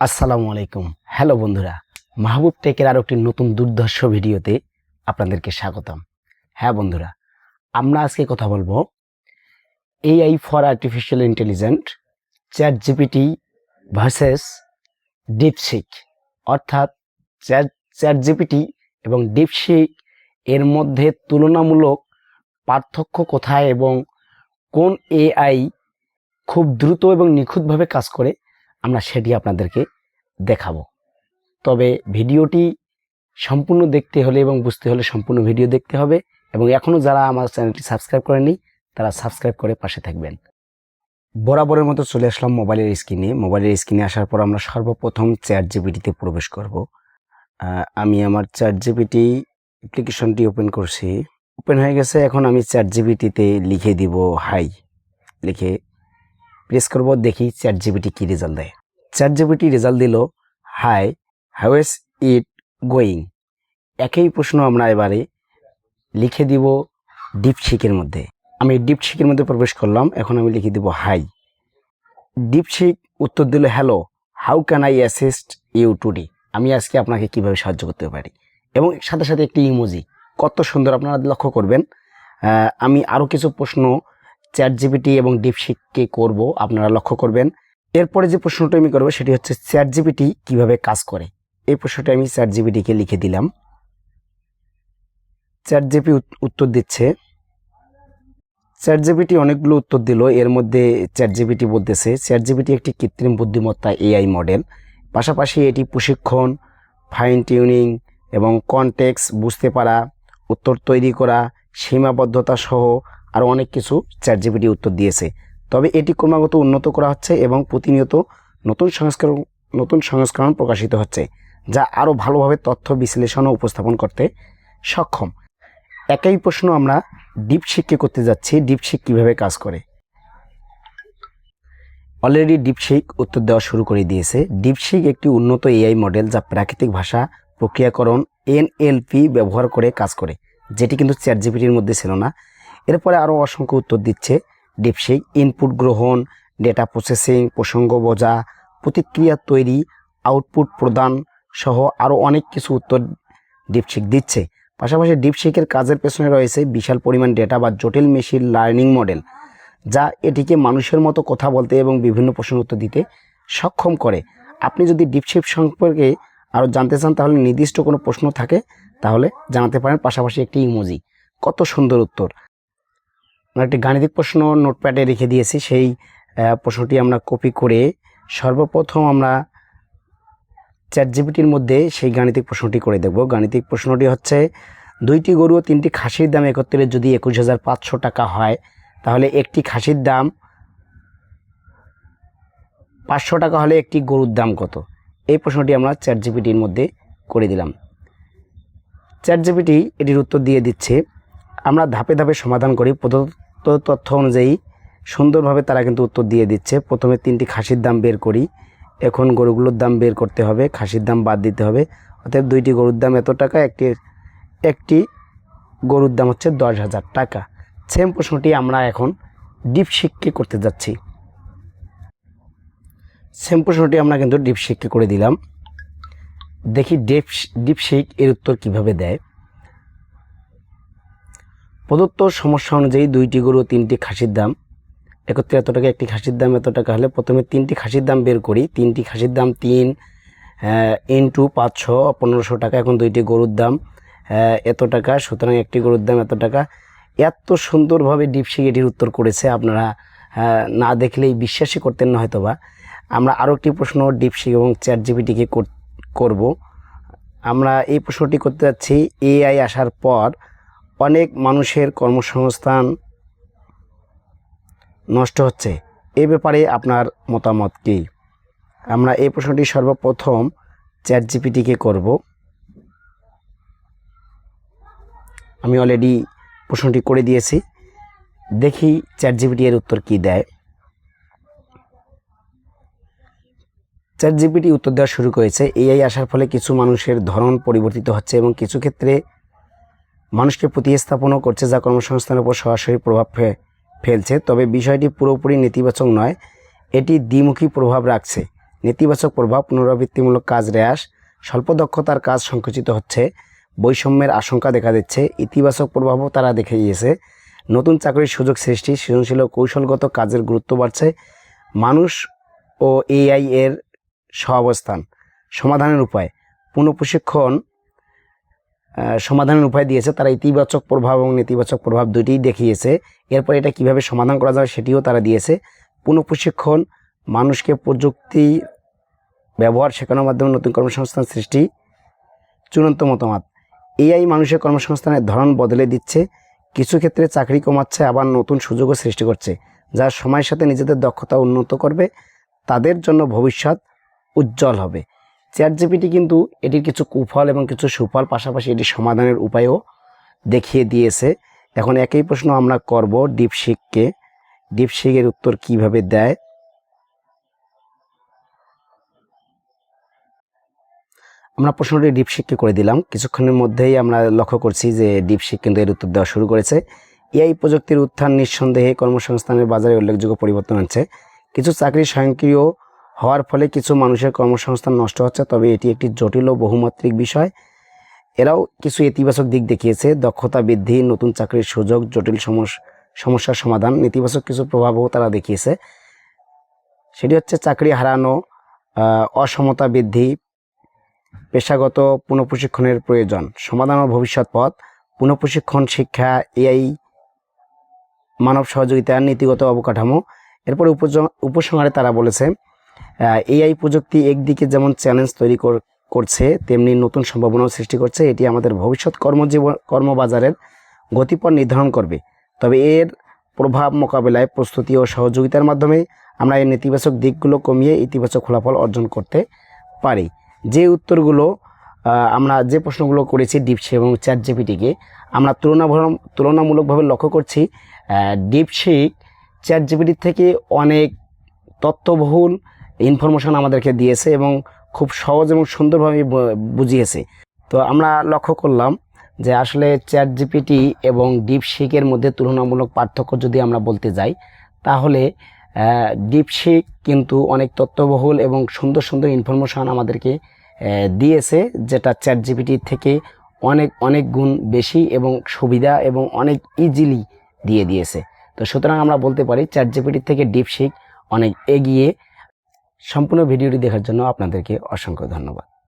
আসসালামু আলাইকুম। হ্যালো বন্ধুরা, মাহবুব টেকের আরও একটি নতুন দুর্ধর্ষ ভিডিওতে আপনাদেরকে স্বাগতম। হ্যাঁ বন্ধুরা, আমরা আজকে কথা বলব AI for artificial intelligent chat GPT versus DeepSeek অর্থাৎ চ্যাট চ্যাট জিপিটি এবং ডিপসিক এর মধ্যে তুলনামূলক পার্থক্য কোথায় এবং কোন এআই খুব দ্রুত এবং নিখুঁতভাবে কাজ করে আমরা সেটি আপনাদেরকে দেখাবো। তবে ভিডিওটি সম্পূর্ণ দেখতে হলে এবং বুঝতে হলে সম্পূর্ণ ভিডিও দেখতে হবে এবং এখনও যারা আমার চ্যানেলটি সাবস্ক্রাইব করেনি তারা সাবস্ক্রাইব করে পাশে থাকবেন। বরাবরের মতো চলে আসলাম মোবাইলের স্ক্রিনে। মোবাইলের স্ক্রিনে আসার পর আমরা সর্বপ্রথম চ্যাট জিপিটিতে প্রবেশ করব। আমি আমার চ্যাট জিপিটি অ্যাপ্লিকেশনটি ওপেন করছি। ওপেন হয়ে গেছে, এখন আমি চ্যাট জিপিটিতে লিখে দিব হাই। লিখে প্রেস করব, দেখি চ্যাট জিবিটি কী রেজাল্ট দেয়। চ্যাট জিবিটি রেজাল্ট দিল hi how is it going একই প্রশ্ন আমরা এবারে লিখে দিব ডিপ ডিপশিকের মধ্যে। আমি ডিপ ডিপশিকের মধ্যে প্রবেশ করলাম, এখন আমি লিখে দিব হাই ডিপ ডিপশিক উত্তর দিল hello how can I assist you today আমি আজকে আপনাকে কীভাবে সাহায্য করতে পারি? এবং সাথে সাথে একটি ইমোজি কত সুন্দর আপনারা লক্ষ্য করবেন। আমি আরও কিছু প্রশ্ন চ্যাট জিপিটি এবং ডিপশিককে করব, আপনারা লক্ষ্য করবেন। এরপরে যে প্রশ্নটা আমি করব, সেটি হচ্ছে চ্যাট জিপিটি কীভাবে কাজ করে? এই প্রশ্নটা আমি চ্যাট জিপিটিকে লিখে দিলাম। চ্যাট জিপি উত্তর দিচ্ছে। চ্যাট জিপিটি অনেকগুলো উত্তর দিল, এর মধ্যে চ্যাট জিপিটি বলতেছে চ্যাট জিপিটি একটি কৃত্রিম বুদ্ধিমত্তা এআই মডেল। পাশাপাশি এটি প্রশিক্ষণ ফাইন টিউনিং এবং কনটেক্স বুঝতে পারা, উত্তর তৈরি করা, সীমাবদ্ধতা সহ আরও অনেক কিছু চ্যাট জিপিটি উত্তর দিয়েছে। তবে এটি ক্রমাগত উন্নত করা হচ্ছে এবং প্রতিনিয়ত নতুন সংস্করণ নতুন সংস্করণ প্রকাশিত হচ্ছে, যা আরও ভালোভাবে তথ্য বিশ্লেষণ ও উপস্থাপন করতে সক্ষম। একই প্রশ্ন আমরা ডিপশিককে করতে যাচ্ছি ডিপশিক কীভাবে কাজ করে? অলরেডি ডিপশিক উত্তর দেওয়া শুরু করে দিয়েছে। ডিপশিক একটি উন্নত এআই মডেল যা প্রাকৃতিক ভাষা প্রক্রিয়াকরণ এনএলপি ব্যবহার করে কাজ করে, যেটি কিন্তু চ্যাট জিপিটির মধ্যে ছিল না। এরপরে আরও অসংখ্য উত্তর দিচ্ছে ডিপশিক ইনপুট গ্রহণ, ডেটা প্রসেসিং, প্রসঙ্গ বোঝা, প্রতিক্রিয়া তৈরি, আউটপুট প্রদান সহ আরও অনেক কিছু উত্তর ডিপশিক দিচ্ছে। পাশাপাশি ডিপশিকের কাজের পেছনে রয়েছে বিশাল পরিমাণ ডেটা বা জটিল মেশিন লার্নিং মডেল, যা এটিকে মানুষের মতো কথা বলতে এবং বিভিন্ন প্রশ্নের উত্তর দিতে সক্ষম করে। আপনি যদি ডিপশিপ সম্পর্কে আরও জানতে চান, তাহলে নির্দিষ্ট কোনো প্রশ্ন থাকে, তাহলে জানাতে পারেন। পাশাপাশি একটি ইমোজি। কত সুন্দর উত্তর। আমরা একটি গাণিতিক প্রশ্ন নোটপ্যাডে রেখে দিয়েছি। সেই প্রশ্নটি আমরা কপি করে সর্বপ্রথম আমরা চ্যাট জিপিটির মধ্যে সেই গাণিতিক প্রশ্নটি করে দেখব। গাণিতিক প্রশ্নটি হচ্ছে, দুইটি গরু ও তিনটি খাসির দাম একত্রে যদি একুশ হাজার পাঁচশো টাকা হয়, তাহলে একটি খাসির দাম পাঁচশো টাকা হলে একটি গরুর দাম কত? এই প্রশ্নটি আমরা চ্যাট জিপিটির মধ্যে করে দিলাম। চ্যাট জিপিটি এটির উত্তর দিয়ে দিচ্ছে, আমরা ধাপে ধাপে সমাধান করি। প্রদত্ত তথ্য অনুযায়ী সুন্দরভাবে তারা কিন্তু উত্তর দিয়ে দিচ্ছে। প্রথমে তিনটি খাসির দাম বের করি। এখন গরুগুলোর দাম বের করতে হবে, খাসির দাম বাদ দিতে হবে। অতএব দুইটি গরুর দাম এত টাকা, একটি একটি গরুর দাম হচ্ছে দশ হাজার টাকা। সেম প্রশ্নটি আমরা এখন ডিপশিককে করতে যাচ্ছি। সেম প্রশ্নটি আমরা কিন্তু ডিপশিককে করে দিলাম। দেখি ডিপ ডিপশিক এর উত্তর কীভাবে দেয়। প্রদত্ত সমস্যা অনুযায়ী দুইটি গরু তিনটি খাসির দাম। একত্রে এত টাকা, একটি খাসির দাম এত টাকা হলে প্রথমে তিনটি খাসির দাম বের করি। তিনটি খাসির দাম তিন ইন্টু পাঁচশো, পনেরোশো টাকা এখন দুইটি গরুর দাম এত টাকা। সুতরাং একটি গরুর দাম এত টাকা। এত সুন্দরভাবে ডিপসিক এটির উত্তর করেছে আপনারা না দেখলেই বিশ্বাসই করতেন না হয়তোবা। আমরা আরও একটি প্রশ্ন ডিপসিক এবং চ্যাট জিপিটিকে করব। আমরা এই প্রশ্নটি করতে যাচ্ছি, এআই আসার পর অনেক মানুষের কর্মসংস্থান নষ্ট হচ্ছে। এ ব্যাপারে আপনার মতামত কী? আমরা এই প্রশ্নটি সর্বপ্রথম চ্যাট জিপিটিকে করব। আমি অলরেডি প্রশ্নটি করে দিয়েছি। দেখি চ্যাট জিপিটি এর উত্তর কী দেয়। চ্যাট জিপিটি উত্তর দেওয়া শুরু করেছে। এআই আসার ফলে কিছু মানুষের ধরন পরিবর্তিত হচ্ছে এবং কিছু ক্ষেত্রে মানুষকে প্রতিস্থাপনও করছে যা কর্মসংস্থানের উপর সরাসরি প্রভাব ফেলছে। তবে বিষয়টি পুরোপুরি নেতিবাচক নয়, এটি দ্বিমুখী প্রভাব রাখছে। নেতিবাচক প্রভাব, পুনরাবৃত্তিমূলক কাজ হ্রাস স্বল্প দক্ষতার কাজ সংকুচিত হচ্ছে, বৈষম্যের আশঙ্কা দেখা দিচ্ছে, ইতিবাচক প্রভাবও তারা দেখে গিয়েছে। নতুন চাকরির সুযোগ সৃষ্টি, সৃজনশীল কৌশলগত কাজের গুরুত্ব বাড়ছে, মানুষ ও এআই এর সহাবস্থান। সমাধানের উপায়, পুনঃপ্রশিক্ষণ সমাধানের উপায় দিয়েছে। তারা ইতিবাচক প্রভাব এবং নেতিবাচক প্রভাব দুটিই দেখিয়েছে। এরপর এটা কীভাবে সমাধান করা যাবে সেটিও তারা দিয়েছে। পুনঃপ্রশিক্ষণ, মানুষকে প্রযুক্তি ব্যবহার শেখানোর মাধ্যমে নতুন কর্মসংস্থান সৃষ্টি, চূড়ান্ত মতামত। এআই মানুষের কর্মসংস্থানের ধরন বদলে দিচ্ছে। কিছু ক্ষেত্রে চাকরি কমাচ্ছে, আবার নতুন সুযোগও সৃষ্টি করছে, যা সময়ের সাথে নিজেদের দক্ষতা উন্নত করবে। তাদের জন্য ভবিষ্যৎ উজ্জ্বল হবে। চ্যাট জিপিটি কিন্তু এটির কিছু কুফল এবং কিছু সুফল পাশাপাশি এটি সমাধানের উপায়ও দেখিয়ে দিয়েছে। এখন একই প্রশ্ন আমরা করব ডিপশিককে ডিপশিকের উত্তর কীভাবে দেয়? আমরা প্রশ্নটি ডিপশিককে করে দিলাম। কিছুক্ষণের মধ্যেই আমরা লক্ষ্য করছি যে ডিপশিক কিন্তু এর উত্তর দেওয়া শুরু করেছে। এআই প্রযুক্তির উত্থান নিঃসন্দেহে কর্মসংস্থানের বাজারে উল্লেখযোগ্য পরিবর্তন আনছে। কিছু চাকরি স্বয়ংক্রিয় হওয়ার ফলে কিছু মানুষের কর্মসংস্থান নষ্ট হচ্ছে, তবে এটি একটি জটিল ও বহুমাত্রিক বিষয়। এরাও কিছু ইতিবাচক দিক দেখিয়েছে, দক্ষতা বৃদ্ধি, নতুন চাকরির সুযোগ, জটিল সমস- সমস্যার সমাধান, নেতিবাচক কিছু প্রভাবও তারা দেখিয়েছে। সেটি হচ্ছে চাকরি হারানো অসমতা বৃদ্ধি, পেশাগত পুনঃপ্রশিক্ষণের প্রয়োজন, সমাধান ও ভবিষ্যৎ পথ, পুনঃপ্রশিক্ষণ, শিক্ষা, এআই, মানব সহযোগিতা, নীতিগত অবকাঠামো। এরপরে উপসংহারে তারা বলেছে এআই প্রযুক্তি একদিকে যেমন চ্যালেঞ্জ তৈরি কর- করছে, তেমনি নতুন সম্ভাবনাও সৃষ্টি করছে। এটি আমাদের ভবিষ্যৎ কর্মজীবন, কর্মবাজারের গতিপথ নির্ধারণ করবে। তবে এর প্রভাব মোকাবেলায় প্রস্তুতি ও সহযোগিতার মাধ্যমে আমরা এই নেতিবাচক দিকগুলো কমিয়ে ইতিবাচক ফলাফল অর্জন করতে পারি। যে উত্তরগুলো আমরা যে প্রশ্নগুলো করেছি ডিপসি এবং চ্যাট জিপিটিকে আমরা তুলনা তুলনামূলকভাবে লক্ষ্য করছি ডিপসিক চ্যাট জিপিটির থেকে অনেক তথ্যবহুল ইনফরমেশন আমাদেরকে দিয়েছে এবং খুব সহজ এবং সুন্দরভাবে বুঝিয়েছে। তো আমরা লক্ষ্য করলাম যে আসলে চ্যাট জিপিটি এবং ডিপসিকের মধ্যে তুলনামূলক পার্থক্য যদি আমরা বলতে যাই, তাহলে ডিপসিক কিন্তু অনেক তথ্যবহুল এবং সুন্দর সুন্দর ইনফরমেশন আমাদেরকে দিয়েছে, যেটা চ্যাট জিপিটির থেকে অনেক অনেক গুণ বেশি এবং সুবিধা এবং অনেক ইজিলি দিয়ে দিয়েছে। তো সুতরাং আমরা বলতে পারি চ্যাট জিপিটির থেকে ডিপসিক অনেক এগিয়ে সম্পূর্ণ ভিডিওটি দেখার জন্য আপনাদেরকে অসংখ্য ধন্যবাদ।